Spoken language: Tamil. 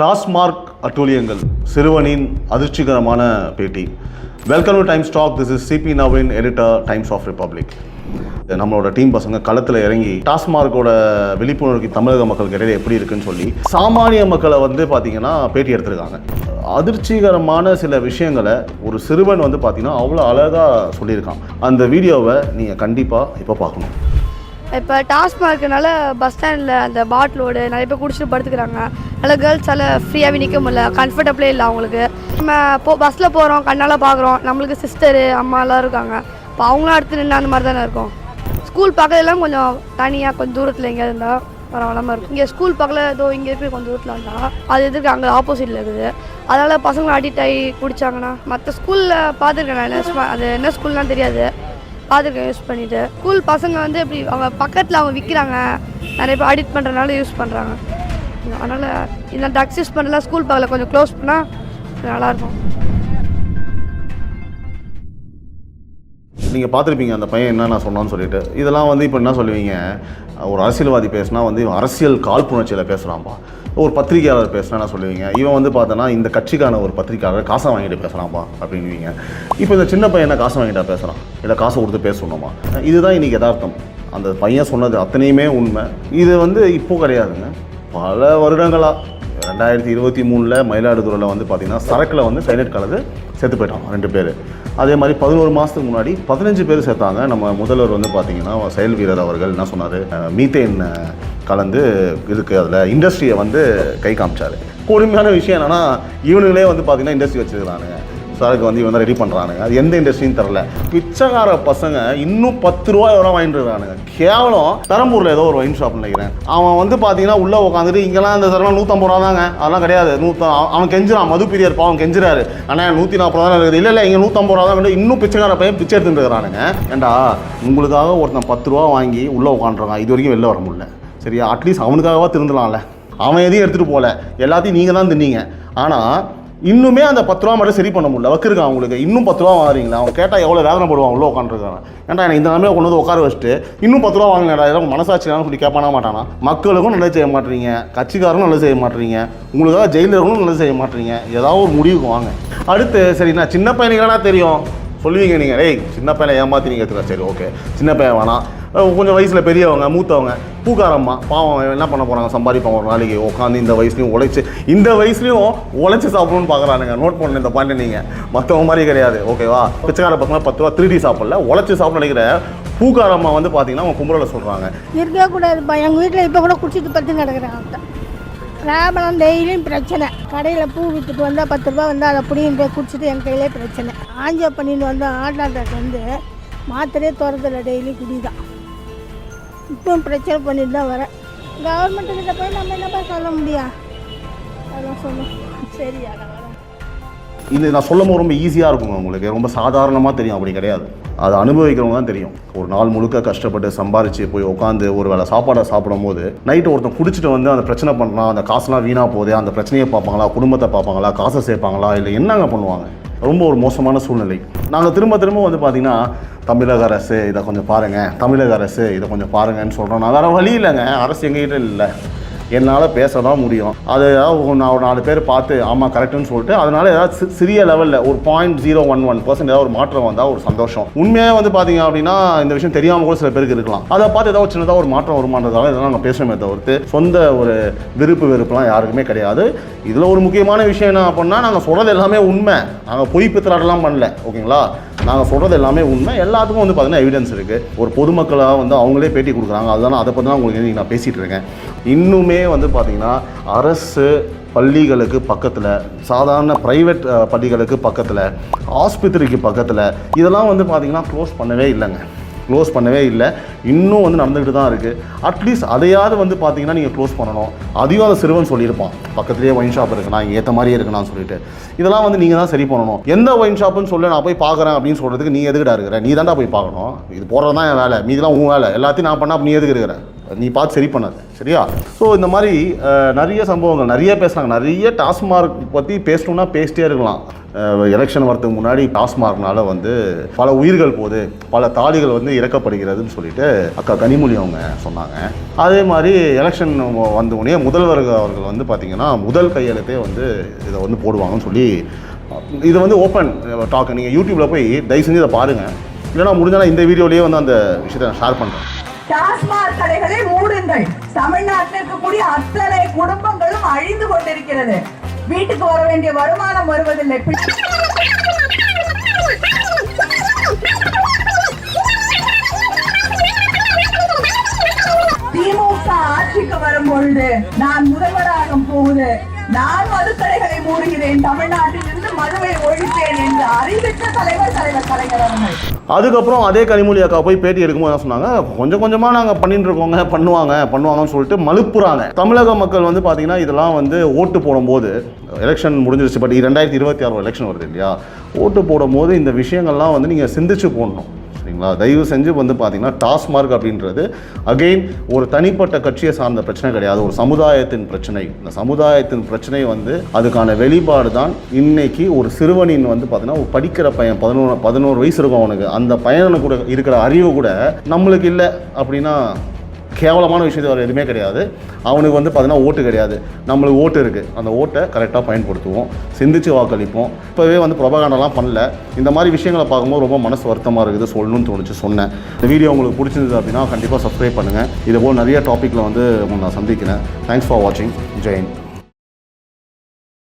டாஸ்மார்க் அட்டூழியங்கள் சிறுவனின் அதிர்ச்சிகரமான பேட்டி. Welcome to Times Talk this is CB Naveen editor Times of Republic நம்மளோட டீம் பசங்க களத்தில் இறங்கி டாஸ்மார்க்கோட விழிப்புணர்வு தமிழக மக்களுக்கு இடையில எப்படி இருக்குன்னு சொல்லி சாமானிய மக்களை வந்து பார்த்தீங்கன்னா பேட்டி எடுத்திருக்காங்க. அதிர்ச்சிகரமான சில விஷயங்களை ஒரு சிறுவன் வந்து பார்த்தீங்கன்னா அவ்வளோ அழகாக சொல்லியிருக்கான். அந்த வீடியோவை நீங்கள் கண்டிப்பாக இப்போ பார்க்கணும். இப்போ டாஸ்மார்க்னால பஸ் ஸ்டாண்டில் அந்த பாட்டிலோடு நிறைய பேர் குடிச்சிட்டு படுத்துக்கிறாங்க. நல்ல கேர்ள்ஸால் ஃப்ரீயாகவே நிற்க முடியல. கம்ஃபர்டபுளே இல்லை அவங்களுக்கு. நம்ம போ பஸ்ஸில் போகிறோம் கண்ணால் பார்க்குறோம் நம்மளுக்கு சிஸ்டரு அம்மாலாம் இருக்காங்க. இப்போ அவங்களும் அடுத்து நின்று அந்த மாதிரி தானே இருக்கும் ஸ்கூல் பக்கத்துலாம் கொஞ்சம் தனியாக கொஞ்சம் தூரத்தில் எங்கேயாவது இருந்தால் பரவாயில்லாமல் இருக்கும். இங்கே ஸ்கூல் பக்கத்தில் ஏதோ இங்கே இருக்கிற கொஞ்சம் தூரத்தில் வந்தால் அது எதுக்கு? அங்கே ஆப்போசிட்டில் இருக்குது. அதனால் பசங்களை அடிக்ட் ஆகி குடிச்சாங்கன்னா மற்ற ஸ்கூலில் பார்த்துருக்கேன் நான். சும்மா அது என்ன ஸ்கூல்லாம் தெரியாது. பார்த்துருக்கேன் யூஸ் பண்ணிட்டு. ஸ்கூல் பசங்க வந்து இப்படி அவங்க பக்கத்தில் அவங்க விற்கிறாங்க நிறைய பேர் அடிட் பண்ணுறதுனால யூஸ் பண்ணுறாங்க அதனால் இந்த ட்ரக்ஸ் யூஸ் பண்ணலாம் ஸ்கூல் பக்கத்தில் கொஞ்சம் க்ளோஸ் பண்ணால் நல்லாயிருக்கும் நீங்கள் பார்த்துருப்பீங்க அந்த பையன் என்ன நான் சொன்னான்னு சொல்லிட்டு. இதெல்லாம் வந்து இப்போ என்ன சொல்லுவீங்க? ஒரு அரசியல்வாதி பேசுனா வந்து இவன் அரசியல் காழ்ப்புணர்ச்சியில் பேசுகிறான்ப்பா ஒரு பத்திரிகையாளர் பேசுனா சொல்லுவீங்க? இவன் வந்து பார்த்தோன்னா இந்த கட்சிக்கான ஒரு பத்திரிகையாளர் காசை வாங்கிட்டு பேசுகிறான்ப்பா அப்படின்வீங்க இப்போ இந்த சின்ன பையன் காசை வாங்கிட்டா பேசுகிறான் இல்லை காசை கொடுத்து பேசணுமா? இதுதான் இன்றைக்கி யதார்த்தம். அந்த பையன் சொன்னது அத்தனையுமே உண்மை. இது வந்து இப்போ கிடையாதுங்க. பல வருடங்களாக ரெண்டாயிரத்தி இருபத்தி மூணில் மயிலாடுதுறையில் வந்து பார்த்தீங்கன்னா சரக்கில் வந்து சைனட் கலந்து செத்து போயிட்டான் ரெண்டு பேர். அதே மாதிரி பதினோரு மாதத்துக்கு முன்னாடி பதினஞ்சு பேர் சேர்த்தாங்க. நம்ம முதல்வர் வந்து பார்த்தீங்கன்னா செயல் வீரர் அவர்கள் என்ன சொன்னார்? மீத்தேன் கலந்து இருக்குது அதில் இண்டஸ்ட்ரியை வந்து கை காமிச்சார். கொடுமையான விஷயம் என்னென்னா இவனுங்களே வந்து பார்த்தீங்கன்னா இண்டஸ்ட்ரி வச்சுருக்கிறானுங்க. சாருக்கு வந்து இவன் தான் ரெடி பண்ணுறானுங்க அது எந்த இண்டஸ்ட்ரின்னு தெரில பிச்சைக்கார பசங்க இன்னும் பத்து ரூபா எவ்வளோ வாங்கிட்டு இருக்கானுங்க. கேவலம் பெரம்பூரில் ஏதோ ஒரு ஒயின் ஷாப் நினைக்கிறேன். அவன் வந்து பார்த்தீங்கன்னா உள்ளே உட்காந்துட்டு இங்கெல்லாம் இந்த சரலாம் நூற்றம்பது ரூபா தாங்க. அதெல்லாம் கிடையாது. நூற்ற அவன் கெஞ்சிரான் மது பிரியர் அவன் கெஞ்சிறாரு. ஆனால் நூற்றி நாற்பது ரூபா இருக்குது. இல்லை இல்லை இங்கே நூற்றம்பது ரூபா தான் இன்னும் பிச்சைக்கார பையன் பிச்சை எடுத்துட்டு இருக்கிறானுங்க. ஏண்டா உங்களுக்காக ஒருத்தன் பத்து ரூபா வாங்கி உள்ளே உட்காந்துருக்கான் இது வரைக்கும் வெளில வர முடியல. சரியா? அட்லீஸ்ட் அவனுக்காகவா திருந்தலாம்ல. அவன் எதையும் எடுத்துகிட்டு போகல. எல்லாத்தையும் நீங்கள் தான் தின்னீங்க. ஆனால் இன்னுமே அந்த பத்து ரூபா மட்டும் சரி பண்ண முடியல. வக்கிருக்கான் அவங்களுக்கு? இன்னும் பத்து ரூபா வாங்குறீங்களா? அவன் கேட்டால் எவ்வளோ வேதனை போடுவான் உள்ள உட்காந்துருக்காங்க ஏன்டா எனக்கு இந்த நிலமையை கொண்டு வந்து உட்கார வச்சுட்டு இன்னும் பத்து ரூபா வாங்கினடா எதாவது மனசாட்சினாலும் சொல்லி கேட்பானா மாட்டானா? மக்களுக்கும் நல்லது செய்ய மாட்டீங்க. கட்சிக்காரரும் நல்லது செய்ய மாட்டீங்க. உங்களுக்காக ஜெயிலில் நல்லது செய்ய மாட்டீங்க. ஏதாவது ஒரு முடிவுக்கு வாங்க. அடுத்து சரி நான் சின்ன பையனுக்கானா தெரியும்? சொல்லுவீங்க நீங்கள் ஏய் சின்ன பையனை ஏமாற்றி நீங்கள் சரி ஓகே சின்ன பையன் வேணாம். கொஞ்சம் வயசில் பெரியவங்க மூத்தவங்க பூக்காரம்மா பாவம் அவன் என்ன பண்ண போகிறாங்க சம்பாதிப்பான் ஒரு நாளைக்கு. உட்காந்து இந்த வயசுலையும் உழைச்சி இந்த வயசுலையும் உழைச்சி சாப்பிடணும்னு பார்க்குறானுங்க நோட் பண்ண இந்த பாயிண்ட் நீங்கள் மற்றவங்க மாதிரி கிடையாது. ஓகேவா பிச்சைக்கார பசங்க பத்து ரூபா திருடி சாப்பிடல உழைச்சி சாப்பிட நினைக்கிற பூக்காரம்மா வந்து பார்த்தீங்கன்னா அவங்க கும்பலில் சொல்கிறாங்க இருக்கவே கூடாதுப்பா. எங்கள் வீட்டில் இப்போ கூட குடிச்சிட்டு பத்து கிடக்குறாங்க ராமலம் டெய்லியும் பிரச்சனை. கடையில் பூ விற்றுட்டு வந்தால் பத்து ரூபா வந்தால் அதை புடிங்கிட்டு குடிச்சிட்டு என் கையிலே பிரச்சனை. ஆஞ்சோ பண்ணிட்டு வந்தால் ஹார்ட் வந்து மாத்திரையே துறதில்ல டெய்லி குடி இப்போ பிரச்சனை பண்ணிட்டு தான் வரேன். கவர்மெண்ட்டுக்கிட்ட போய் நம்ம என்னப்பா சொல்ல முடியா அதெல்லாம் சொல்லும் சரியா இது நான் சொல்லும் போது ரொம்ப ஈஸியாக இருக்குங்க உங்களுக்கு. ரொம்ப சாதாரணமாக தெரியும். அப்படி கிடையாது. அதை அனுபவிக்கிறவங்க தான் தெரியும். ஒரு நாள் முழுக்க கஷ்டப்பட்டு சம்பாரித்து போய் உட்காந்து ஒரு வேளை சாப்பாடை சாப்பிடும்போது நைட்டு ஒருத்தன் குடிச்சிட்டு வந்து அந்த பிரச்சனை பண்ணலாம் அந்த காசுலாம் வீணாக போகுது அந்த பிரச்சனையை பார்ப்பாங்களா குடும்பத்தை பார்ப்பாங்களா காசை சேர்ப்பாங்களா இல்லை என்னங்க பண்ணுவாங்க? ரொம்ப ஒரு மோசமான சூழ்நிலை. நாங்கள் திரும்ப திரும்ப வந்து பார்த்தீங்கன்னா தமிழக அரசு இதை கொஞ்சம் பாருங்கள் தமிழக அரசு இதை கொஞ்சம் பாருங்கன்னு சொல்கிறோம் நான் வேறு வழி இல்லைங்க. அரசு எங்ககிட்ட இல்லை. என்னால் பேச தான் முடியும். அது ஏதாவது நான் ஒரு நாலு பேர் பார்த்து ஆமாம் கரெக்டுன்னு சொல்லிட்டு அதனால ஏதாவது சிறிய லெவலில் ஒரு point zero one one percent ஏதாவது ஒரு மாற்றம் வந்தால் ஒரு சந்தோஷம். உண்மையாக வந்து பார்த்தீங்க அப்படின்னா இந்த விஷயம் தெரியாமல் கூட சில பேருக்கு இருக்கலாம். அதை பார்த்து ஏதாவது சின்னதாக ஒரு மாற்றம் வருமானதால இதெல்லாம் நாங்கள் பேசணுமே தவிர்த்து சொந்த ஒரு விருப்பு வெறுப்புலாம் யாருக்குமே கிடையாது. இதில் ஒரு முக்கியமான விஷயம் என்ன அப்படின்னா நாங்கள் சொல்கிறது எல்லாமே உண்மை. நாங்கள் பொய் பித்தலாடலாம் பண்ணல ஓகேங்களா? நாங்கள் சொல்கிறது எல்லாமே உண்மை. எல்லாத்துக்கும் வந்து பார்த்தீங்கன்னா எவிடன்ஸ் இருக்குது ஒரு பொதுமக்களாக வந்து அவங்களே பேட்டி கொடுக்குறாங்க. அதுதான் அதை பற்றி தான் உங்களுக்கு நான் பேசிகிட்டு இருக்கேன். இன்னுமே வந்து பார்த்தீங்கன்னா அரசு பள்ளிகளுக்கு பக்கத்தில் சாதாரண ப்ரைவேட் பள்ளிகளுக்கு பக்கத்தில் ஆஸ்பத்திரிக்கு பக்கத்தில் இதெல்லாம் வந்து பார்த்தீங்கன்னா க்ளோஸ் பண்ணவே இல்லைங்க. க்ளோஸ் பண்ணவே இல்லை. இன்னும் வந்து நடந்துக்கிட்டு தான் இருக்குது அட்லீஸ்ட் அதையாவது வந்து பார்த்தீங்கன்னா நீங்கள் க்ளோஸ் பண்ணணும். அதையும் அந்த சிறுவன் சொல்லியிருப்பான். பக்கத்துலேயே ஒயின் ஷாப் இருக்குண்ணா நான் ஏற்ற மாதிரியே இருக்குன்னு சொல்லிட்டு. இதெல்லாம் வந்து நீங்கள் தான் சரி பண்ணணும். எந்த ஒயின் ஷாப்புன்னு சொல்லி நான் போய் பார்க்குறேன் அப்படின்னு சொல்கிறதுக்கு நீ எதுக்கிட்டா இருக்கிற? நீ தான்டா போய் பார்க்கணும். இது போடுறது தான் என் வேலை. மீதெல்லாம் உன் வேலை. எல்லாத்தையும் நான் பண்ணால் நீ எதுக்கு இருக்கிறேன் நீ பார்த்து சரி பண்ணாது சரியா? ஸோ இந்த மாதிரி நிறைய சம்பவங்கள் நிறைய பேசுகிறாங்க நிறைய டாஸ்மார்க் பற்றி பேசணும்னா பேசிட்டே இருக்கலாம். எலெக்ஷன் வரதுக்கு முன்னாடி டாஸ்மார்க்னால வந்து பல உயிர்கள் போகுது பல தாலிகள் வந்து இறக்கப்படுகிறதுன்னு சொல்லிட்டு அக்கா கனிமொழி அவங்க சொன்னாங்க. அதே மாதிரி எலெக்ஷன் வந்த உடனே முதல்வர் அவர்கள் வந்து பார்த்திங்கன்னா முதல் கையெழுத்தே வந்து இதை வந்து போடுவாங்கன்னு சொல்லி இது வந்து ஓப்பன் டாக் நீங்கள் யூடியூப்பில் போய் தயவு செஞ்சு இதை பாருங்கள் இல்லைனா முடிஞ்சாலும் இந்த வீடியோலேயே வந்து அந்த விஷயத்தை நான் ஷேர் பண்ணுறேன் டாஸ்மாக் கடைகளை மூடுங்கள். தமிழ்நாட்டில் இருக்கக்கூடிய அத்தனை குடும்பங்களும் அழிந்து கொண்டிருக்கிறது. வீட்டுக்கு வர வேண்டிய வருமானம் வருவதில்லை. திமுக ஆட்சிக்கு வரும் பொழுது நான் முதல்வராகும் போகுது நான் மதுக்கடைகளை மூடுகிறேன் தமிழ்நாட்டில் இருந்து மதுவை ஒழிப்பேன் என்று அறிவித்த தலைவர் தலைவர் கலைஞர் அவர்கள். அதுக்கப்புறம் அதே கனிமொழி அக்கா போய் பேட்டி எடுக்கும்போது என்ன சொன்னாங்க? கொஞ்சம் கொஞ்சமாக நாங்கள் பண்ணிட்டு இருக்கோங்க பண்ணுவாங்க பண்ணுவாங்கன்னு சொல்லிட்டு மலுப்புறாங்க. தமிழக மக்கள் வந்து பார்த்தீங்கன்னா இதெல்லாம் வந்து ஓட்டு போடும்போது எலெக்ஷன் முடிஞ்சிருச்சு பட் ரெண்டாயிரத்தி இருபத்தி ஆறு எலெக்ஷன் வருது இல்லையா? ஓட்டு போடும்போது இந்த விஷயங்கள்லாம் வந்து நீங்கள் சிந்திச்சு போடணும். சரிங்களா? தயவு செஞ்சு வந்து பார்த்தீங்கன்னா டாஸ்மார்க் அப்படின்றது அகெயின் ஒரு தனிப்பட்ட கட்சியை சார்ந்த பிரச்சனை கிடையாது. ஒரு சமுதாயத்தின் பிரச்சனை. இந்த சமுதாயத்தின் பிரச்சனை வந்து அதுக்கான வெளிப்பாடு தான் இன்னைக்கு ஒரு சிறுவனின் வந்து பார்த்தீங்கன்னா ஒரு படிக்கிற பையன் பதினோரு பதினோரு வயசு இருக்கும் அவனுக்கு. அந்த பையனுக்கு கூட இருக்கிற அறிவு கூட நம்மளுக்கு இல்லை அப்படின்னா கேவலமான விஷயத்தை வேறு எதுவுமே கிடையாது. அவனுக்கு வந்து பார்த்தீங்கன்னா ஓட்டு கிடையாது. நம்மளுக்கு ஓட்டு இருக்குது அந்த ஓட்டை கரெக்டாக பயன்படுத்துவோம். சிந்திச்சு வாக்களிப்போம். இப்போவே வந்து ப்ரொபகாண்டெல்லாம் பண்ணல. இந்த மாதிரி விஷயங்களை பார்க்கும்போது ரொம்ப மனசு வருத்தமாக இருக்குது. சொல்லணும்னு தோணுச்சு சொன்னேன். இந்த வீடியோ உங்களுக்கு பிடிச்சிருந்தது அப்படின்னா கண்டிப்பாக சப்ஸ்கிரைப் பண்ணுங்கள் இதே போல் நிறைய டாப்பிக்கில் வந்து உங்களை நான் சந்திக்கிறேன். தேங்க்ஸ் ஃபார் வாட்சிங் ஜெயின்